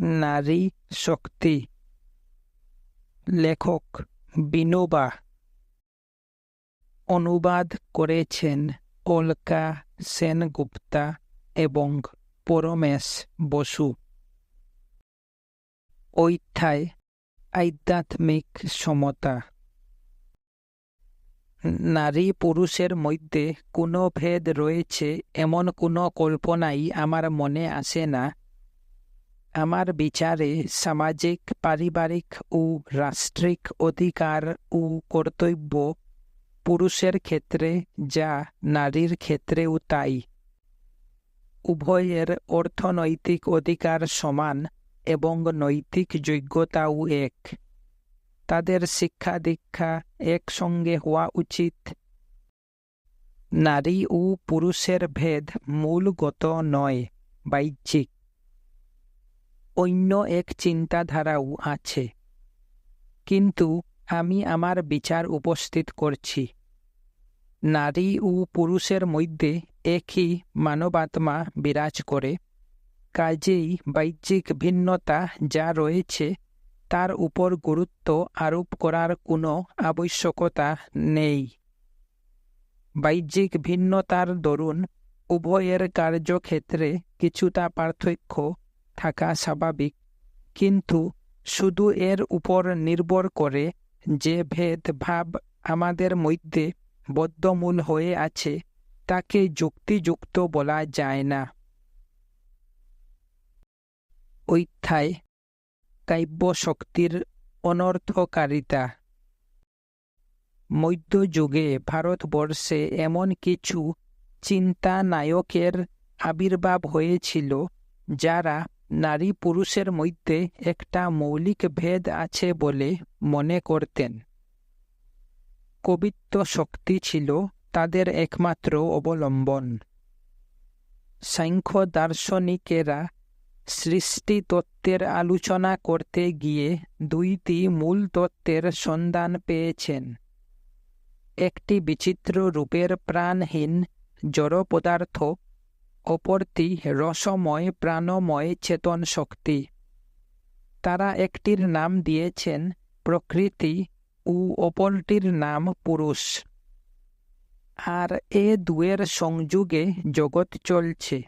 নারী শক্তি। লেখক বিনোবা। অনুবাদ করেছেন অলকা সেনগুপ্তা এবং পরমেশ বসু। ঐথায় আধ্যাত্মিক সমতা। নারী পুরুষের মধ্যে কোনো ভেদ রয়েছে, এমন কোনো কল্পনাই আমার মনে আসে না আমার বিচারে সামাজিক, পারিবারিক ও রাষ্ট্রিক অধিকার ও কর্তব্য পুরুষের ক্ষেত্রে যা নারীর ক্ষেত্রেও তাই। উভয়ের অর্থনৈতিক অধিকার সমান এবং নৈতিক যোগ্যতাও এক। তাদের শিক্ষা দীক্ষা একসঙ্গে হওয়া উচিত। নারী ও পুরুষের ভেদ মূলগত নয়, বাহ্যিক। অন্য এক চিন্তাধারাও আছে। কিন্তু আমি আমার বিচার উপস্থিত করছি। নারী ও পুরুষের মধ্যে একই মানবাত্মা বিরাজ করে। কাজেই বাহ্যিক ভিন্নতা যা রয়েছে, তার উপর গুরুত্ব আরোপ করার কোনো আবশ্যকতা নেই। বাহ্যিক ভিন্নতার দরুন উভয়ের কার্যক্ষেত্রে কিছুটা পার্থক্য থাকা স্বাভাবিক। কিন্তু শুধু এর উপর নির্ভর করে যে ভেদভাব আমাদের মধ্যে বদ্ধমূল হয়ে আছে, তাকে যুক্তিযুক্ত বলা যায় না। ঐথায় কাব্য শক্তির অনর্থকারিতা। মধ্যযুগে ভারতবর্ষে এমন কিছু চিন্তা নায়কের আবির্ভাব হয়েছিল, যারা নারী পুরুষের মধ্যে একটা মৌলিক ভেদ আছে বলে মনে করতেন। কবিত্ব শক্তি ছিল তাদের একমাত্র অবলম্বন। সাংখ্য দার্শনিকেরা সৃষ্টি তত্ত্বের আলোচনা করতে গিয়ে দুইটি মূল তত্ত্বের সন্ধান পেয়েছেন। একটি বিচিত্র রূপের প্রাণহীন জড় পদার্থ অপরটি রসময় প্রাণময় চেতন শক্তি। তারা একটির নাম দিয়েছেন প্রকৃতি ও অপরটির নাম পুরুষ। আর এ দুয়ের সংযোগে জগৎ চলছে।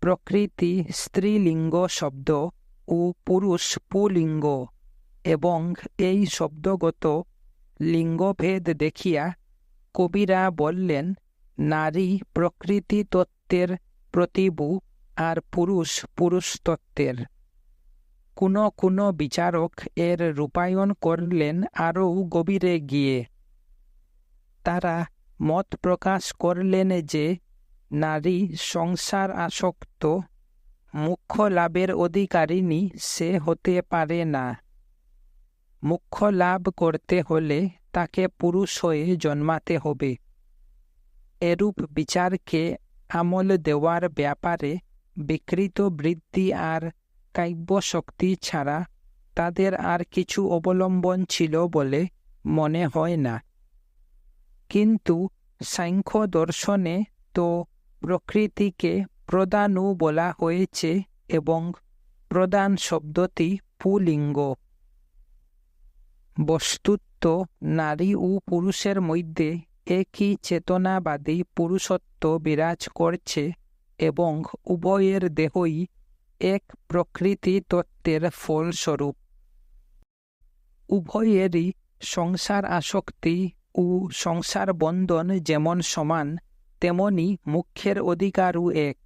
প্রকৃতি স্ত্রীলিঙ্গ শব্দ ও পুরুষ পুলিঙ্গ এবং এই শব্দগত লিঙ্গভেদ দেখিয়া কবিরা বললেন নারী প্রকৃতি তত্ত্বের প্রতিবু আর পুরুষ পুরুষ তত্ত্বের। কোনো কোনো বিচারক এর রূপায়ণ করলেন আরও গভীরে গিয়ে। তারা মত প্রকাশ করলেন যে, নারী সংসার আসক্ত, মুখ্য লাভের অধিকারিণী সে হতে পারে না। মুখ্য লাভ করতে হলে তাকে পুরুষ হয়ে জন্মাতে হবে। এরূপ বিচারকে আমল দেওয়ার ব্যাপারে বিকৃত বৃদ্ধি আর কাব্য শক্তি ছাড়া তাদের আর কিছু অবলম্বন ছিল বলে মনে হয় না। কিন্তু সাংখ্য দর্শনে তো প্রকৃতিকে প্রদানু বলা হয়েছে এবং প্রদান শব্দটি পুলিঙ্গ। বস্তুত্ব নারী ও পুরুষের মধ্যে একই চেতনাবাদী পুরুষত্ব বিরাজ করছে এবং উভয়ের দেহই এক প্রকৃতি তত্ত্বের ফলস্বরূপ। উভয়েরই সংসার আসক্তি ও সংসার বন্ধন যেমন সমান, তেমনি মুখ্যের অধিকারও এক।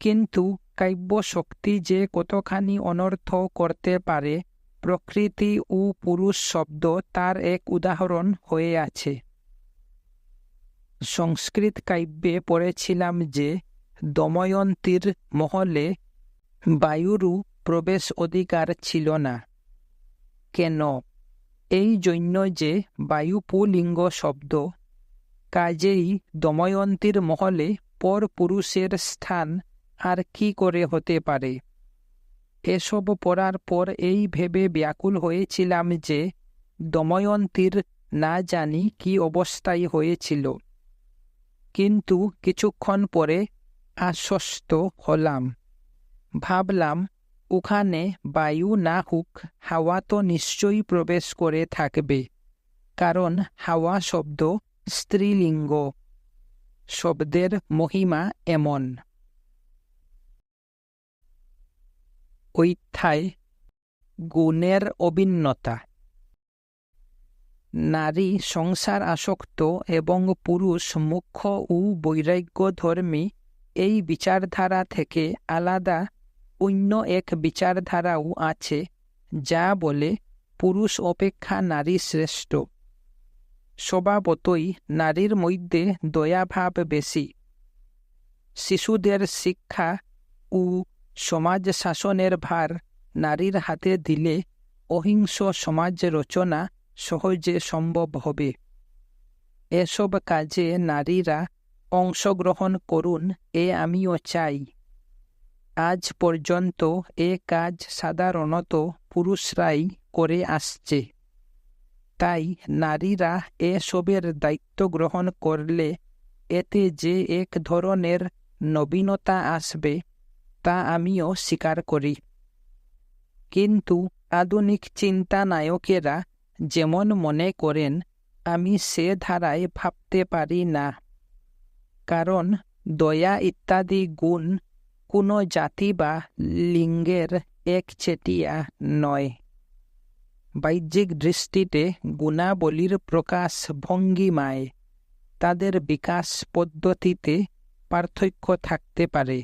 কিন্তু কাব্য শক্তি যে কতখানি অনর্থ করতে পারে, প্রকৃতি ও পুরুষ শব্দ তার এক উদাহরণ হয়ে আছে। সংস্কৃত কাব্যে পড়েছিলাম যে দময়ন্তীর মহলে বায়ুরু প্রবেশ অধিকার ছিল না। কেন? এই জন্য যে বায়ু পুলিঙ্গ শব্দ। কাজেই দময়ন্তীর মহলে পর পুরুষের স্থান আর কি করে হতে পারে? এসব পড়ার পর এই ভেবে ব্যাকুল হয়েছিলাম যে দময়ন্তীর না জানি কি অবস্থায় হয়েছিল। কিন্তু কিছুক্ষণ পরে আশ্বস্ত হলাম। ভাবলাম, ওখানে বায়ু না হোক, হাওয়া তো নিশ্চয়ই প্রবেশ করে থাকবে। কারণ হাওয়া শব্দ স্ত্রীলিঙ্গ। শব্দের মহিমা এমন। ঐথায় গুণের অভিন্নতা। নারী, সংসার আসক্ত এবং পুরুষ মুখ্য ও বৈরাগ্য ধর্মী এই বিচারধারা থেকে আলাদা অন্য এক বিচারধারাও আছে, যা বলে পুরুষ অপেক্ষা নারী শ্রেষ্ঠ। স্বভাবতই নারীর মধ্যে দয়াভাব বেশি। শিশুদের শিক্ষা ও সমাজ শাসনের ভার নারীর হাতে দিলে অহিংস সমাজ রচনা সহজে সম্ভব হবে। এসব কাজে নারীরা অংশগ্রহণ করুন, এ আমিও চাই। আজ পর্যন্ত এ কাজ সাধারণত পুরুষরাই করে আসছে। তাই নারীরা এসবের দায়িত্ব গ্রহণ করলে এতে যে এক ধরনের নবীনতা আসবে, তা আমিও স্বীকার করি। কিন্তু আধুনিক চিন্তা নায়কেরা যেমন মনে করেন, আমি সে ধারায় ভাবতে পারি না। কারণ দয়া ইত্যাদি গুণ কোনো জাতি বা লিঙ্গের একচেটিয়া নয়। বাহ্যিক দৃষ্টিতে গুণাবলীর প্রকাশ ভঙ্গিমায় তাদের বিকাশ পদ্ধতিতে পার্থক্য থাকতে পারে।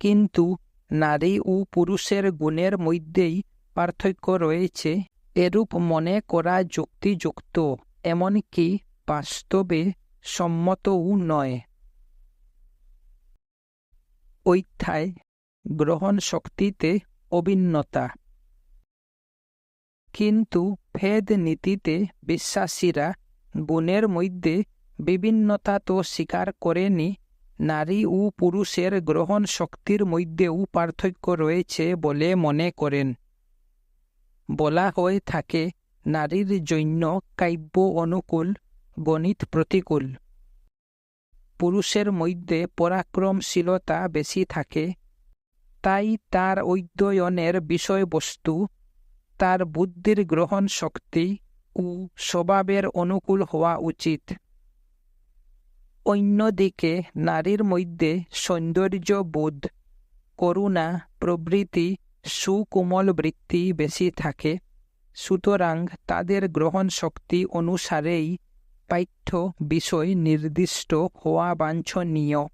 কিন্তু নারী ও পুরুষের গুণের মধ্যেই পার্থক্য রয়েছে এরূপ মনে করা যুক্তিযুক্ত, এমনকি বাস্তবে সম্মতও নয়। ঐথায় গ্রহণ শক্তিতে অভিন্নতা। কিন্তু ভেদ নীতিতে বিশ্বাসীরা গুণের মধ্যে বিভিন্নতা তো স্বীকার করেনি, নারী ও পুরুষের গ্রহণ শক্তির মধ্যেও পার্থক্য রয়েছে বলে মনে করেন। বলা হয়ে থাকে নারীর জন্য কাব্য অনুকূল, গণিত প্রতিকূল পুরুষের মধ্যে পরাক্রমশীলতা বেশি থাকে। তাই তার অধ্যয়নের বিষয়বস্তু তার বুদ্ধির গ্রহণ শক্তি ও স্বভাবের অনুকূল হওয়া উচিত। অন্যদিকে নারীর মধ্যে সৌন্দর্য বোধ করুণা প্রভৃতি সুকোমল বৃত্তি বেশি থাকে, সুতরাং তাদের গ্রহণ শক্তি অনুসারেই পাঠ্য বিষয় নির্দিষ্ট হওয়া বাঞ্ছনীয়।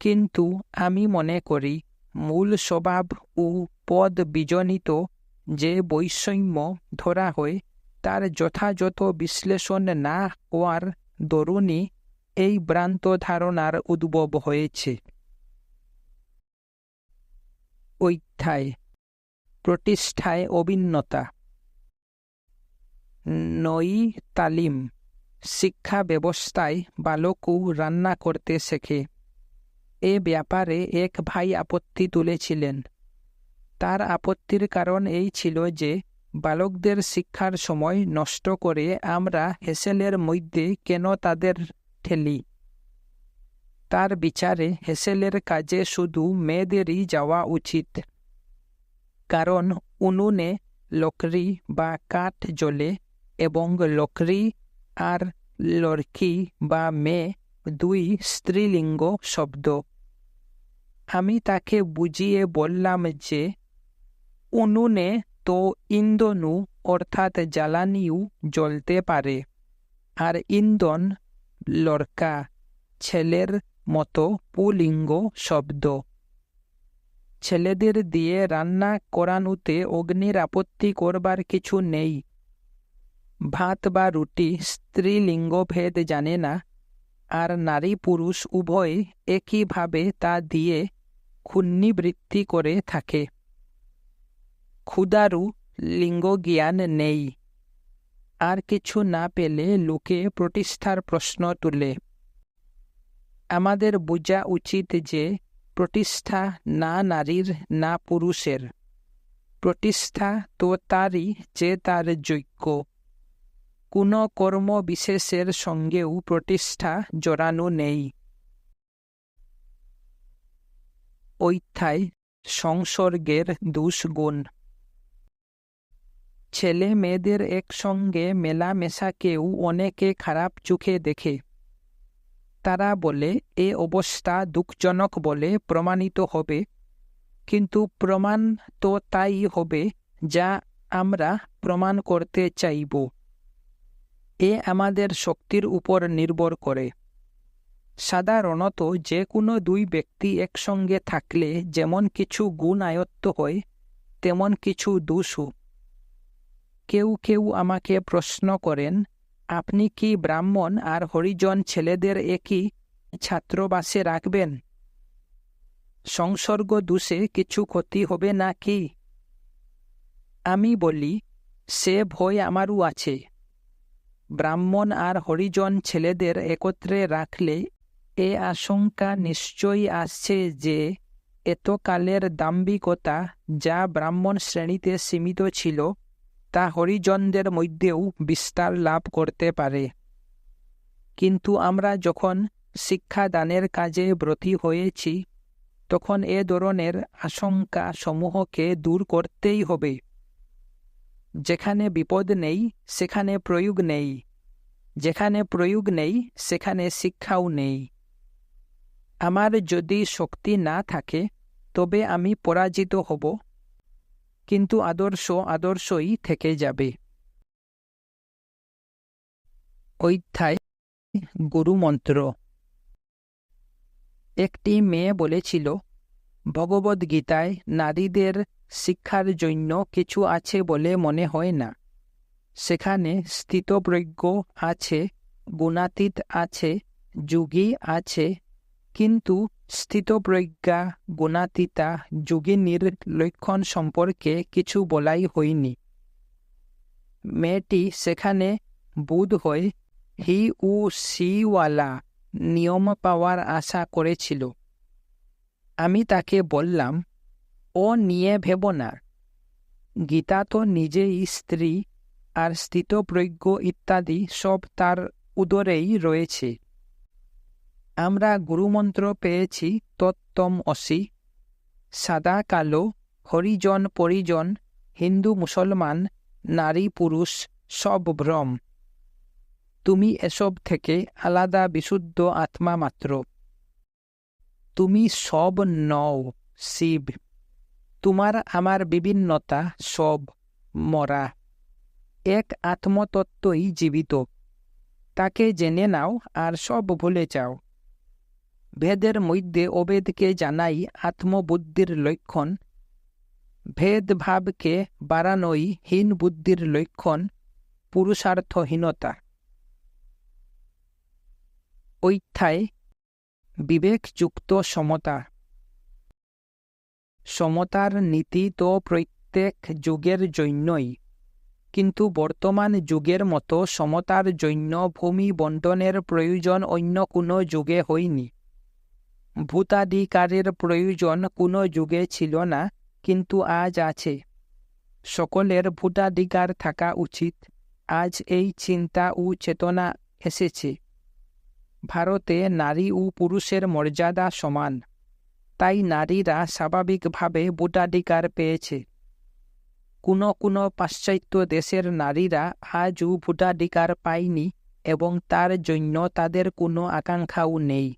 কিন্তু আমি মনে করি, মূল স্বভাব ও পদ বিজনিত যে বৈষম্য ধরা হয়, তার যথাযথ বিশ্লেষণ না হওয়ার দরুণই এই ভ্রান্ত ধারণার উদ্ভব হয়েছে। ঐথায়, প্রতিষ্ঠায় অভিন্নতা। নই তালিম, শিক্ষা ব্যবস্থায় বালকও রান্না করতে শেখে। এ ব্যাপারে এক ভাই আপত্তি তুলেছিলেন। তার আপত্তির কারণ এই ছিল যে, বালকদের শিক্ষার সময় নষ্ট করে আমরা হেসেলের মধ্যে কেন তাদের ঠেলি? তার বিচারে হেসেলের কাজে শুধু মেয়েদেরই যাওয়া উচিত। কারণ উনুনে লকড়ি বা কাঠ জ্বলে এবং লকড়ি আর লড়কি বা মেয়ে দুই স্ত্রীলিঙ্গ শব্দ। আমি তাকে বুঝিয়ে বললাম যে, উনুনে তো ইন্ধনু অর্থাৎ জ্বালানিও জ্বলতে পারে। আর ইন্ধন লড়কা, ছেলের মতো পুলিঙ্গ শব্দ। ছেলেদের দিয়ে রান্না করানোতে অগ্নির আপত্তি করবার কিছু নেই। ভাত বা রুটি স্ত্রীলিঙ্গ ভেদ জানে না, আর নারী পুরুষ উভয় একইভাবে তা দিয়ে ক্ষুণ্ণিবৃত্তি করে থাকে। ক্ষুদারু লিঙ্গজ্ঞান নেই। আর কিছু না পেলে লোকে প্রতিষ্ঠার প্রশ্ন তুলে। আমাদের বোঝা উচিত যে প্রতিষ্ঠা না নারীর, না পুরুষের। প্রতিষ্ঠা তো তারই, যে তার যোগ্য। কোনো কর্ম বিশেষের সঙ্গেও প্রতিষ্ঠা জড়ানো নেই। ঐথায় সংসর্গের দুষ্গুণ ছেলে মেয়েদের একসঙ্গে মেলামেশাকেও অনেকে খারাপ চোখে দেখে। তারা বলে, এ অবস্থা দুঃখজনক বলে প্রমাণিত হবে। কিন্তু প্রমাণ তো তাই হবে যা আমরা প্রমাণ করতে চাইব। এ আমাদের শক্তির উপর নির্ভর করে। সাধারণত যে কোনো দুই ব্যক্তি একসঙ্গে থাকলে যেমন কিছু গুণ আয়ত্ত হয়, তেমন কিছু দোষও। কেউ কেউ আমাকে প্রশ্ন করেন আপনি কি ব্রাহ্মণ আর হরিজন ছেলেদের একই ছাত্রবাসে রাখবেন? সংসর্গ দোষে কিছু ক্ষতি হবে না কি? আমি বলি, সে ভয় আমারও আছে। ব্রাহ্মণ আর হরিজন ছেলেদের একত্রে রাখলে এ আশঙ্কা নিশ্চয়ই আসছে যে এতকালের দাম্ভিকতা যা ব্রাহ্মণ শ্রেণীতে সীমিত ছিল তা হরিজনদের মধ্যেও বিস্তার লাভ করতে পারে। কিন্তু আমরা যখন শিক্ষাদানের কাজে ব্রতী হয়েছি, তখন এ ধরনের আশঙ্কা সমূহকে দূর করতেই হবে। যেখানে বিপদ নেই, সেখানে প্রয়োগ নেই। যেখানে প্রয়োগ নেই, সেখানে শিক্ষাও নেই। আমার যদি শক্তি না থাকে, তবে আমি পরাজিত হব। কিন্তু আদর্শ আদর্শই থেকে যাবে। অধ্যায় গুরুমন্ত্র। একটি মেয়ে বলেছিল ভগবদ্গীতায় নারীদের শিক্ষার জন্য কিছু আছে বলে মনে হয় না। সেখানে স্থিতপ্রজ্ঞ আছে, গুণাতীত আছে, যুগী আছে, কিন্তু স্থিতপ্রজ্ঞা গুণাতীতা যোগিনীর লক্ষণ সম্পর্কে কিছু বলাই হয়নি। মেয়েটি সেখানে বোধ হয় হি ও সিওয়ালা নিয়ম পাওয়ার আশা করেছিল। আমি তাকে বললাম, ও নিয়ে ভেব না। গীতা তো নিজেই স্ত্রী আর স্থিতপ্রজ্ঞ ইত্যাদি সব তার উদরেই রয়েছে। আমরা গুরুমন্ত্র পেয়েছি তত্তম অসি। সাদা, কালো, হরিজন, পরিজন, হিন্দু, মুসলমান, নারী, পুরুষ, সব ভ্রম তুমি এসব থেকে আলাদা বিশুদ্ধ আত্মা মাত্র। তুমি সব নও, শিব। তোমার আমার বিভিন্নতা সব মরা। এক আত্মতত্ত্বই জীবিত। তাকে জেনে নাও আর সব ভুলে যাও। ভেদের মধ্যে অবেদকে জানাই আত্মবুদ্ধির লক্ষণ। ভেদভাবকে বাড়ানোই হীন বুদ্ধির লক্ষণ, পুরুষার্থহীনতা। ঐথায় বিবেকযুক্ত সমতা। সমতার নীতি তো প্রত্যেক যুগের জন্যই, কিন্তু বর্তমান যুগের মতো সমতার জন্য ভূমি বন্টনের প্রয়োজন অন্য কোনো যুগে হয়নি। ভূতাধিকারের প্রয়োজন কোনো যুগে ছিল না, কিন্তু আজ আছে। সকলের ভূতাধিকার থাকা উচিত। আজ এই চিন্তা ও চেতনা এসেছে। ভারতে নারী ও পুরুষের মর্যাদা সমান। তাই নারীরা স্বাভাবিকভাবে ভোটাধিকার পেয়েছে। কোনো কোনো পাশ্চাত্য দেশের নারীরা আজও ভোটাধিকার পায়নি এবং তার জন্য তাদের কোনো আকাঙ্ক্ষাও নেই।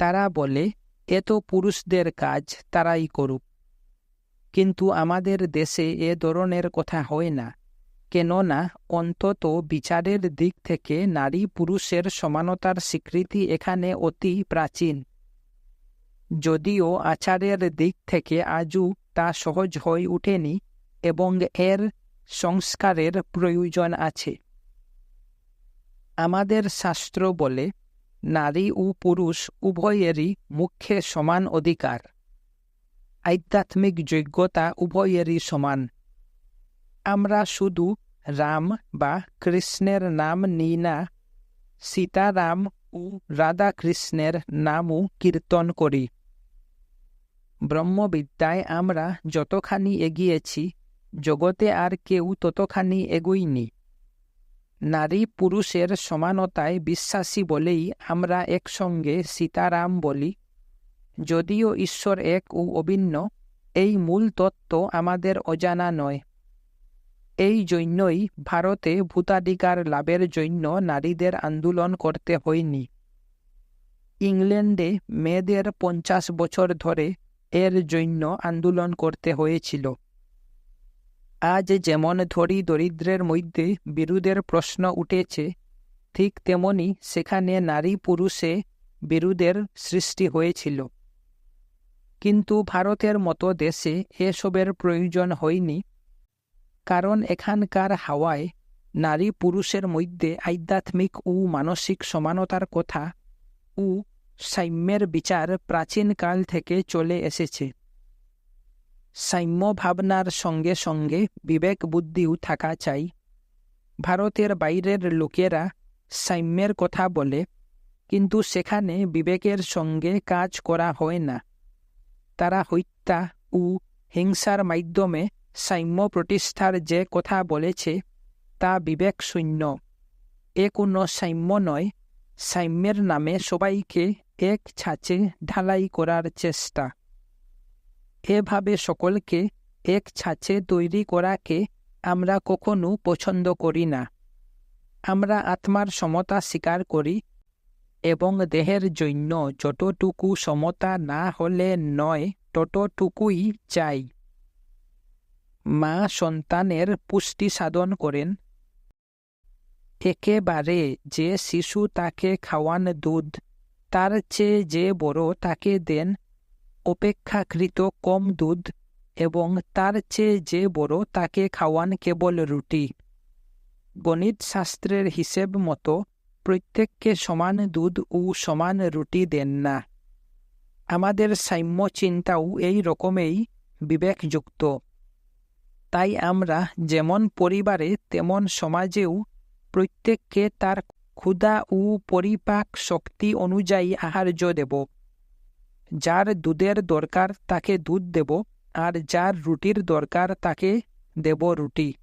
তারা বলে, এ তো পুরুষদের কাজ, তারাই করুক। কিন্তু আমাদের দেশে এ ধরনের কথা হয় না। কেননা অন্তত বিচারের দিক থেকে নারী পুরুষের সমানতার স্বীকৃতি এখানে অতি প্রাচীন। যদিও আচারের দিক থেকে আজও তা সহজ হয়ে ওঠেনি এবং এর সংস্কারের প্রয়োজন আছে। আমাদের শাস্ত্র বলে নারী ও পুরুষ উভয়েরই মুখ্যে সমান অধিকার। আধ্যাত্মিক যোগ্যতা উভয়েরই সমান। আমরা শুধু রাম বা কৃষ্ণের নাম নিই না, সীতারাম ও রাধাকৃষ্ণের নামও কীর্তন করি। ব্রহ্মবিদ্যায় আমরা যতখানি এগিয়েছি, জগতে আর কেউ ততখানি এগোইনি। নারী পুরুষের সমানতায় বিশ্বাসী বলেই আমরা একসঙ্গে সীতারাম বলি। যদিও ঈশ্বর এক ও অভিন্ন, এই মূল তত্ত্ব আমাদের অজানা নয়। এই জন্যই ভারতে ভূতাধিকার লাভের জন্য নারীদের আন্দোলন করতে হয়নি। ইংল্যান্ডে মেয়েদের পঞ্চাশ বছর ধরে এর জন্য আন্দোলন করতে হয়েছিল। আজ যেমন ধরি দরিদ্রের মধ্যে বিরোধের প্রশ্ন উঠেছে, ঠিক তেমনি সেখানে নারী পুরুষে বিরোধের সৃষ্টি হয়েছিল। কিন্তু ভারতের মতো দেশে এসবের প্রয়োজন হয়নি, কারণ এখানকার হাওয়ায় নারী পুরুষের মধ্যে আধ্যাত্মিক ও মানসিক সমানতার কথা ও সাম্যের বিচার প্রাচীনকাল থেকে চলে এসেছে। সাম্য ভাবনার সঙ্গে সঙ্গে বিবেক বুদ্ধিও থাকা চাই। ভারতের বাইরের লোকেরা সাম্যের কথা বলে, কিন্তু সেখানে বিবেকের সঙ্গে কাজ করা হয় না। তারা হত্যা ও হিংসার মাধ্যমে সাম্য প্রতিষ্ঠার যে কথা বলেছে, তা বিবেকশূন্য এ কোনো সাম্য নয়, সাম্যের নামে সবাইকে এক ছাঁচে ঢালাই করার চেষ্টা। এভাবে সকলকে এক ছাঁচে তৈরি করাকে আমরা কখনো পছন্দ করি না। আমরা আত্মার সমতা স্বীকার করি এবং দেহের জন্য যতটুকু সমতা না হলে নয়, ততটুকুই চাই। মা সন্তানের পুষ্টি সাধন করেন। একেবারে যে শিশু তাকে খাওয়ান দুধ, তার চেয়ে যে বড় তাকে দেন অপেক্ষাকৃত কম দুধ এবং তার চেয়ে যে বড় তাকে খাওয়ান কেবল রুটি। গণিত শাস্ত্রের হিসেব মতো প্রত্যেককে সমান দুধ ও সমান রুটি দেন না। আমাদের সাম্য চিন্তাও এই রকমেই বিবেকযুক্ত। তাই আমরা যেমন পরিবারে, তেমন সমাজেও প্রত্যেককে তার ক্ষুধা ও পরিপাক শক্তি অনুযায়ী আহার্য দেব। যার দুধের দরকার তাকে দুধ দেব আর যার রুটির দরকার তাকে দেব রুটি।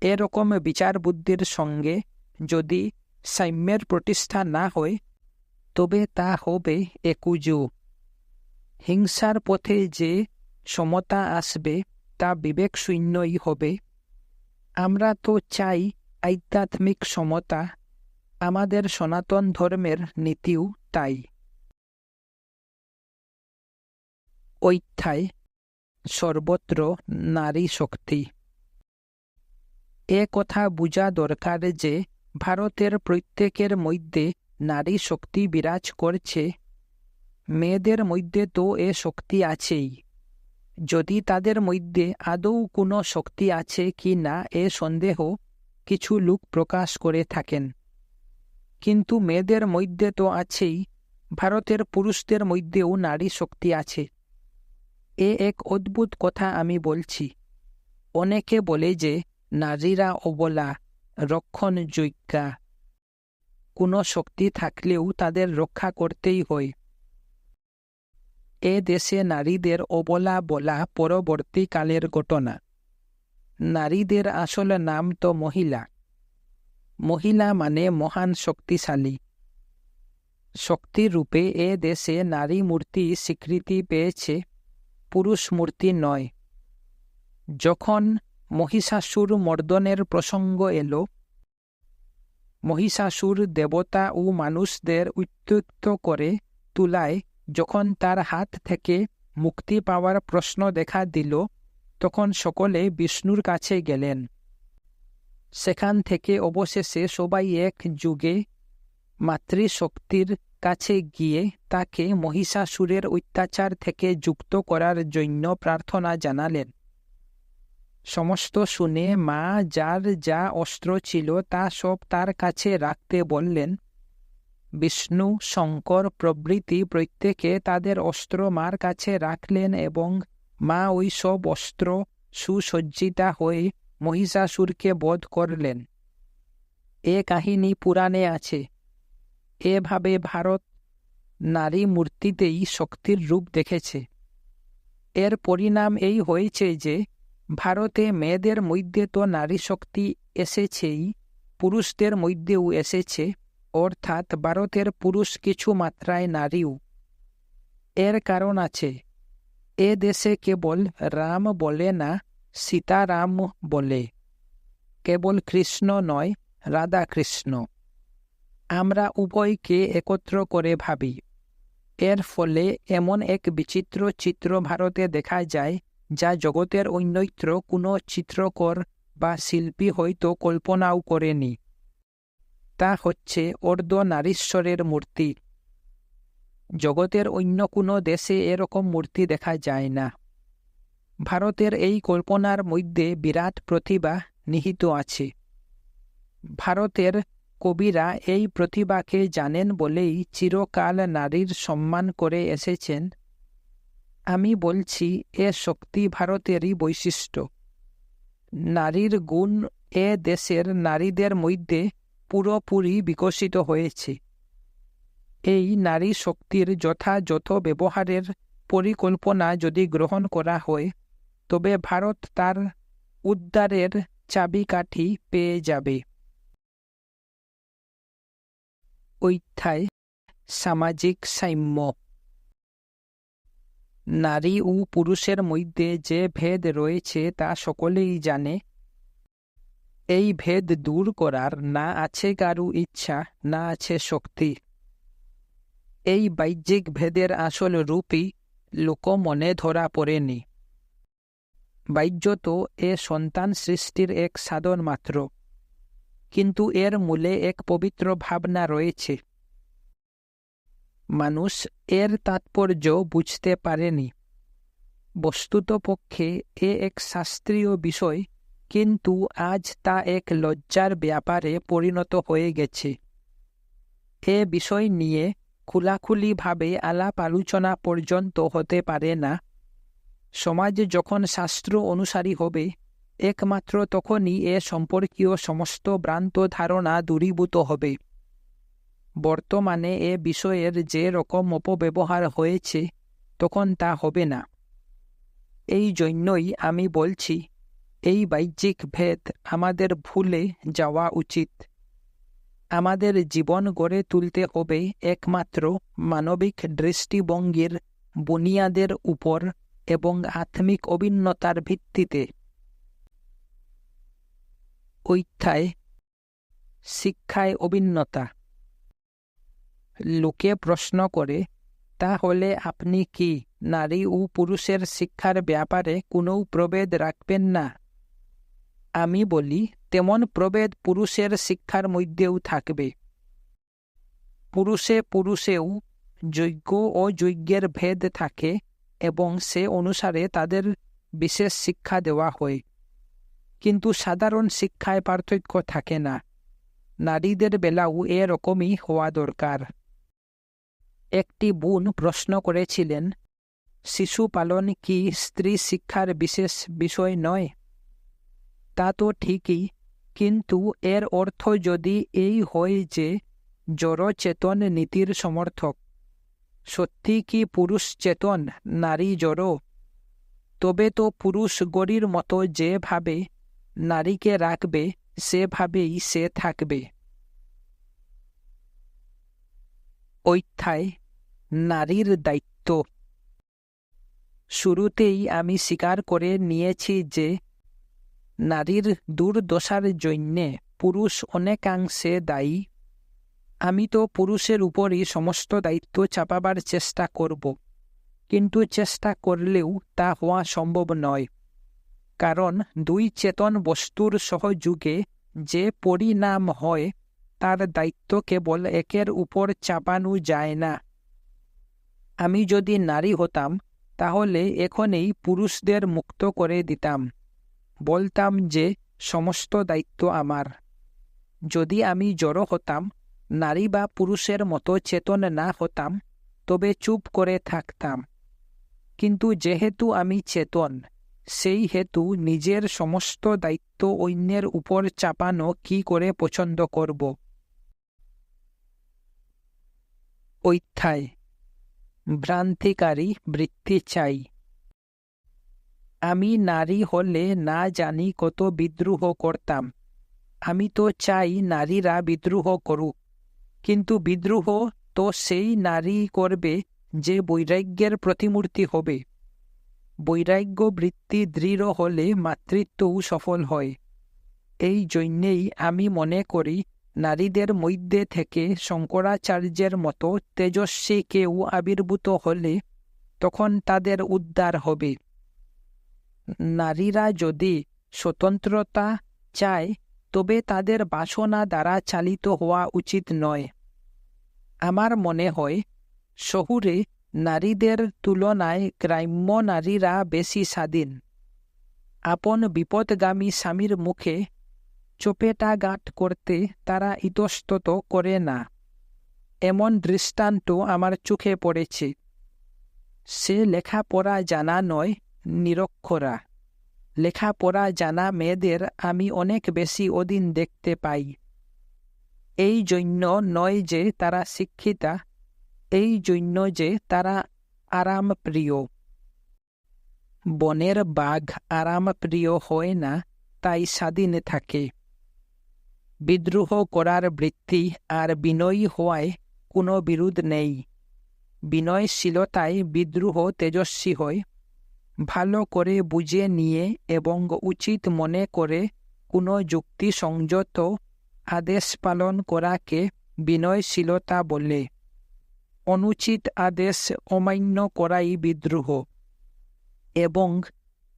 এরকম বিচার বুদ্ধির সঙ্গে যদি সাম্যের প্রতিষ্ঠা না হয়, তবে তা হবে একুজু। হিংসার পথে যে সমতা আসবে, তা বিবেকশূন্যই হবে। আমরা তো চাই আধ্যাত্মিক সমতা, আমাদের সনাতন ধর্মের নীতিও তাই। ঐথায় সর্বত্র নারী শক্তি। এ কথা বুঝা দরকার যে, ভারতের প্রত্যেকের মধ্যে নারী শক্তি বিরাজ করছে। মেয়েদের মধ্যে তো এ শক্তি আছেই। যদি তাদের মধ্যে আদৌ কোনো শক্তি আছে কি না এ সন্দেহ কিছু লোক প্রকাশ করে থাকেন। কিন্তু মেয়েদের মধ্যে তো আছেই, ভারতের পুরুষদের মধ্যেও নারী শক্তি আছে। এ এক অদ্ভুত কথা আমি বলছি। অনেকে বলে যে, নারীরা অবলা, রক্ষণযোগ্যা। কোনো শক্তি থাকলেও তাদের রক্ষা করতেই হয়। এ দেশে নারীদের অবলা বলা পরবর্তীকালের ঘটনা। নারীদের আসল নাম তো মহিলা। মহিলা মানে মহান শক্তিশালী। শক্তিরূপে এ দেশে নারী মূর্তি স্বীকৃতি পেয়েছে। পুরুষ মূর্তি নয়। যখন মহিষাসুর মর্দনের প্রসঙ্গ এলো, মহিষাসুর দেবতা ও মানুষদের উত্ত্যক্ত করে তুলায় যখন তার হাত থেকে মুক্তি পাওয়ার প্রশ্ন দেখা দিল, তখন সকলে বিষ্ণুর কাছে গেলেন। সেখান থেকে অবশেষে সবাই এক যুগে মাতৃশক্তির কাছে গিয়ে তাকে মহিষাসুরের অত্যাচার থেকে যুক্ত করার জন্য প্রার্থনা জানালেন। সমস্ত শুনে মা যার যা অস্ত্র ছিল তা সব তার কাছে রাখতে বললেন, বিষ্ণু, শঙ্কর প্রভৃতি প্রত্যেকে তাদের অস্ত্র মার কাছে রাখলেন এবং মা ওই সব অস্ত্র সুসজ্জিতা হয়ে মহিষাসুরকে বধ করলেন। এ কাহিনী পুরাণে আছে। এভাবে ভারত নারী মূর্তিতেই শক্তির রূপ দেখেছে। এর পরিণাম এই হয়েছে যে, ভারতে মেয়েদের মধ্যে তো নারী শক্তি এসেছেই, পুরুষদের মধ্যেও এসেছে, অর্থাৎ ভারতের পুরুষ কিছু মাত্রায় নারীও। এর কারণ আছে, এ দেশে কেবল রাম বলে না, সীতারাম বলে। কেবল কৃষ্ণ নয়, রাধা কৃষ্ণ। আমরা উভয়কে একত্র করে ভাবি। এর ফলে এমন এক বিচিত্র চিত্র ভারতে দেখা যায়, যা জগতের অন্যত্র কোনো চিত্রকর বা শিল্পী হয়তো কল্পনাও করেনি। তা হচ্ছে অর্ধ নারীশ্বরের মূর্তি। জগতের অন্য কোনো দেশে এরকম মূর্তি দেখা যায় না। ভারতের এই কল্পনার মধ্যে বিরাট প্রতিভা নিহিত আছে। ভারতের কবিরা এই প্রতিভাকে জানেন বলেই চিরকাল নারীর সম্মান করে এসেছেন। আমি বলছি, এ শক্তি ভারতেরই বৈশিষ্ট্য। নারীর গুণ এ দেশের নারীদের মধ্যে পুরোপুরি বিকশিত হয়েছে। এই নারী শক্তির যথাযথ ব্যবহারের পরিকল্পনা যদি গ্রহণ করা হয়, তবে ভারত তার উদ্ধারের চাবিকাঠি পেয়ে যাবে। ঐথায় সামাজিক সাম্য। নারী ও পুরুষের মধ্যে যে ভেদ রয়েছে তা সকলেই জানে। এই ভেদ দূর করার না আছে কারু ইচ্ছা, না আছে শক্তি। এই বাহ্যিক ভেদের আসল রূপই লোক মনে ধরা পড়েনি। বাহ্যত এ সন্তান সৃষ্টির এক সাধন মাত্র। কিন্তু এর মূলে এক পবিত্র ভাবনা রয়েছে। মানুষ এর তাৎপর্য বুঝতে পারেনি। বস্তুত পক্ষে এ এক শাস্ত্রীয় বিষয়, কিন্তু আজ তা এক লজ্জার ব্যাপারে পরিণত হয়ে গেছে। এ বিষয় নিয়ে খোলাখুলিভাবে আলাপ আলোচনা পর্যন্ত হতে পারে না। সমাজ যখন শাস্ত্র অনুসারী হবে একমাত্র তখনই এ সম্পর্কীয় সমস্ত ভ্রান্ত ধারণা দূরীভূত হবে। বর্তমানে এ বিষয়ের যে রকম অপব্যবহার হয়েছে, তখন তা হবে না। এই জন্যই আমি বলছি, এই বাহ্যিক ভেদ আমাদের ভুলে যাওয়া উচিত। আমাদের জীবন গড়ে তুলতে হবে একমাত্র মানবিক দৃষ্টিভঙ্গির বুনিয়াদের উপর এবং আত্মিক অভিন্নতার ভিত্তিতে। ঐথায় শিক্ষায় অভিন্নতা। লোকে প্রশ্ন করে তাহলে আপনি কি নারী ও পুরুষের শিক্ষার ব্যাপারে কোনো প্রভেদ রাখবেন না? আমি বলি, তেমন প্রভেদ পুরুষের শিক্ষার মধ্যেও থাকবে। পুরুষে পুরুষেও যোগ্য ও যজ্ঞের ভেদ থাকে এবং সে অনুসারে তাদের বিশেষ শিক্ষা দেওয়া হয়। কিন্তু সাধারণ শিক্ষায় পার্থক্য থাকে না। নারীদের বেলাও এরকমই হওয়া দরকার একটি বোন প্রশ্ন করেছিলেন, শিশু পালন কি স্ত্রী শিক্ষার বিশেষ বিষয় নয়? তা তো ঠিকই, কিন্তু এর অর্থ যদি এই হয় যে জড়চেতন নীতির সমর্থক। সত্যি কি পুরুষ চেতন, নারী জড়ো? তবে তো পুরুষ গড়ির মতো যেভাবে নারীকে রাখবে, সেভাবেই সে থাকবে। ঐথায়, নারীর দায়িত্ব। শুরুতেই আমি স্বীকার করে নিয়েছি যে, নারীর দুর্দশার জন্যে পুরুষ অনেকাংশে দায়ী। আমি তো পুরুষের উপরই সমস্ত দায়িত্ব চাপাবার চেষ্টা করব, কিন্তু চেষ্টা করলেও তা হওয়া সম্ভব নয়। কারণ দুই চেতন বস্তুর সহযোগে যে পরিণাম হয়, তার দায়িত্ব কেবল একের উপর চাপানো যায় না। আমি যদি নারী হতাম, তাহলে এখনই পুরুষদের মুক্ত করে দিতাম। বলতাম যে, সমস্ত দায়িত্ব আমার। যদি আমি জড়ো হতাম, নারী বা পুরুষের মতো চেতন না হতাম, তবে চুপ করে থাকতাম। কিন্তু যেহেতু আমি চেতন সেই হেতু নিজের সমস্ত দায়িত্ব অন্যের উপর চাপানো কি করে পছন্দ করব? ঐথায় ভ্রান্তিকারী বৃত্তি চাই। আমি নারী হলে না জানি কত বিদ্রোহ করতাম। আমি তো চাই নারীরা বিদ্রোহ করুক। কিন্তু বিদ্রোহ তো সেই নারী করবে যে বৈরাগ্যের প্রতিমূর্তি হবে। বৈরাগ্য বৃত্তি দৃঢ় হলে মাতৃত্বও সফল হয়। এই জন্যেই আমি মনে করি, নারীদের মধ্যে থেকে শঙ্করাচার্যের মতো তেজস্বী কেউ আবির্ভূত হলে তখন তাদের উদ্ধার হবে। নারীরা যদি স্বতন্ত্রতা চায়, তবে তাদের বাসনা দ্বারা চালিত হওয়া উচিত নয়। আমার মনে হয়, শহুরে নারীদের তুলনায় গ্রাম্য নারীরা বেশি স্বাধীন। আপন বিপদগামী স্বামীর মুখে চপেটাঘাত করতে তারা ইতস্তত করে না। এমন দৃষ্টান্ত আমার চোখে পড়েছে। সে লেখাপড়া জানা নয়, নিরক্ষরা। লেখাপড়া জানা মেয়েদের আমি অনেক বেশি অধীন দেখতে পাই। এই জন্য নয় যে তারা শিক্ষিতা এই জন্য যে তারা আরামপ্রিয় বনের বাঘ আরামপ্রিয় হয় না তাই স্বাধীন থাকে বিদ্রোহ করার বৃত্তি আর বিনয়ী হওয়ায় কোনো বিরোধ নেই বিনয়শীলতায় বিদ্রোহ তেজস্বী হয় ভালো করে বুঝে নিয়ে এবং উচিত মনে করে কোনো যুক্তি সংযত আদেশ পালন করাকে বিনয়শীলতা বলে অনুচিত আদেশ অমান্য করাই বিদ্রোহ এবং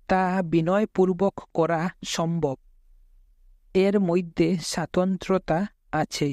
তা বিনয়পূর্বক করা সম্ভব। এর মধ্যে স্বাতন্ত্রতা আছে।